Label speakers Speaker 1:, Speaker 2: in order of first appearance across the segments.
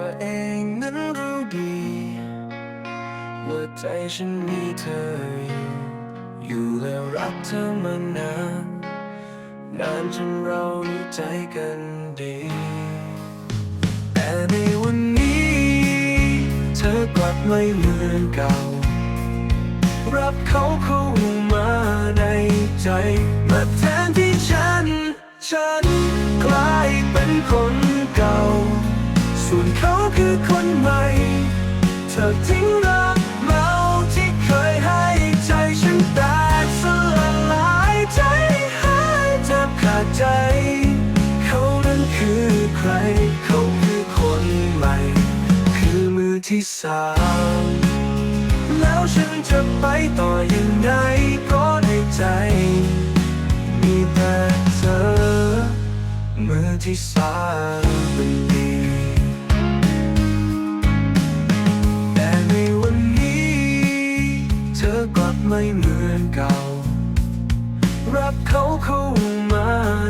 Speaker 1: อเองนั้นรู้ดีว่าใจฉันมีเธออยู่อยู่และรักเธอมานานนานจนเรารู้ใจกันดี แต่ในวันนี้ เธอกลับไม่เหมือนเก่า รับเขาเข้ามาในใจมาแทนที่ฉันฉัน ส่วนเขาคือคนใหม่ เธอทิ้งรักเราที่เคยให้ใจฉันแตกสลายใจหายแทบขาดใจ เขานั้นคือใคร เขาคือคนใหม่ คือมือที่สามแล้วฉันจะไปต่อยังไงก็ในใจ มีแต่เธอ มือที่สามมันดี รับเขาเข้ามา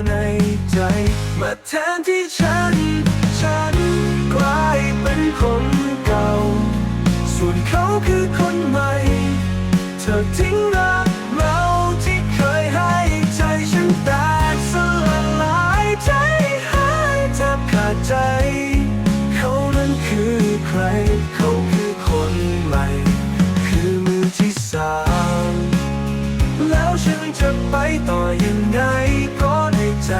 Speaker 1: ในใจ มาแทนที่ฉัน ฉันกลายเป็นคนเก่า ส่วนเขาคือคนใหม่ เธอทิ้งเรา ไปต่อยังไงก็ในใจ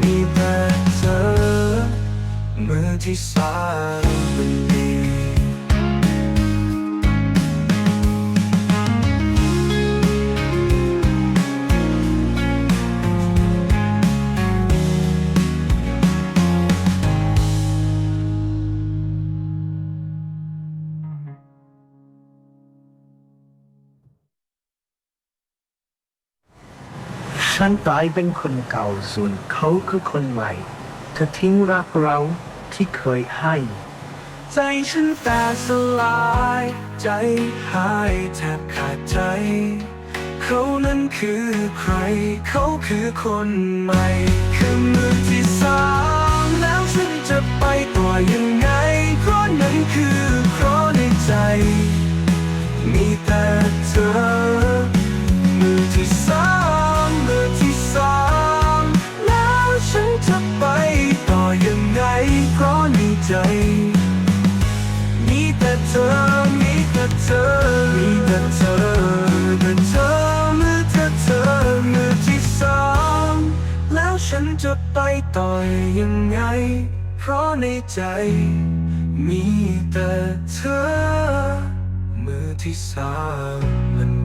Speaker 1: มีแต่เธอมือที่สามมันดี
Speaker 2: ฉันกลายเป็นคนเก่าส่วนเขาคือคนใหม่เธอทิ้งรักเราที่เคยให้
Speaker 1: ใจฉันแตกสลาย ใจหายแทบขาดใจ เขานั้นคือใคร เขาคือคนใหม่ คือมือที่สามแล้วฉันจะไปต่อยังไง เพราะนั้นคือเพราะในใจ มีแต่เธอ ฉันจะไปต่อยยังไง เพราะในใจ มีแต่เธอ มือที่สามมัน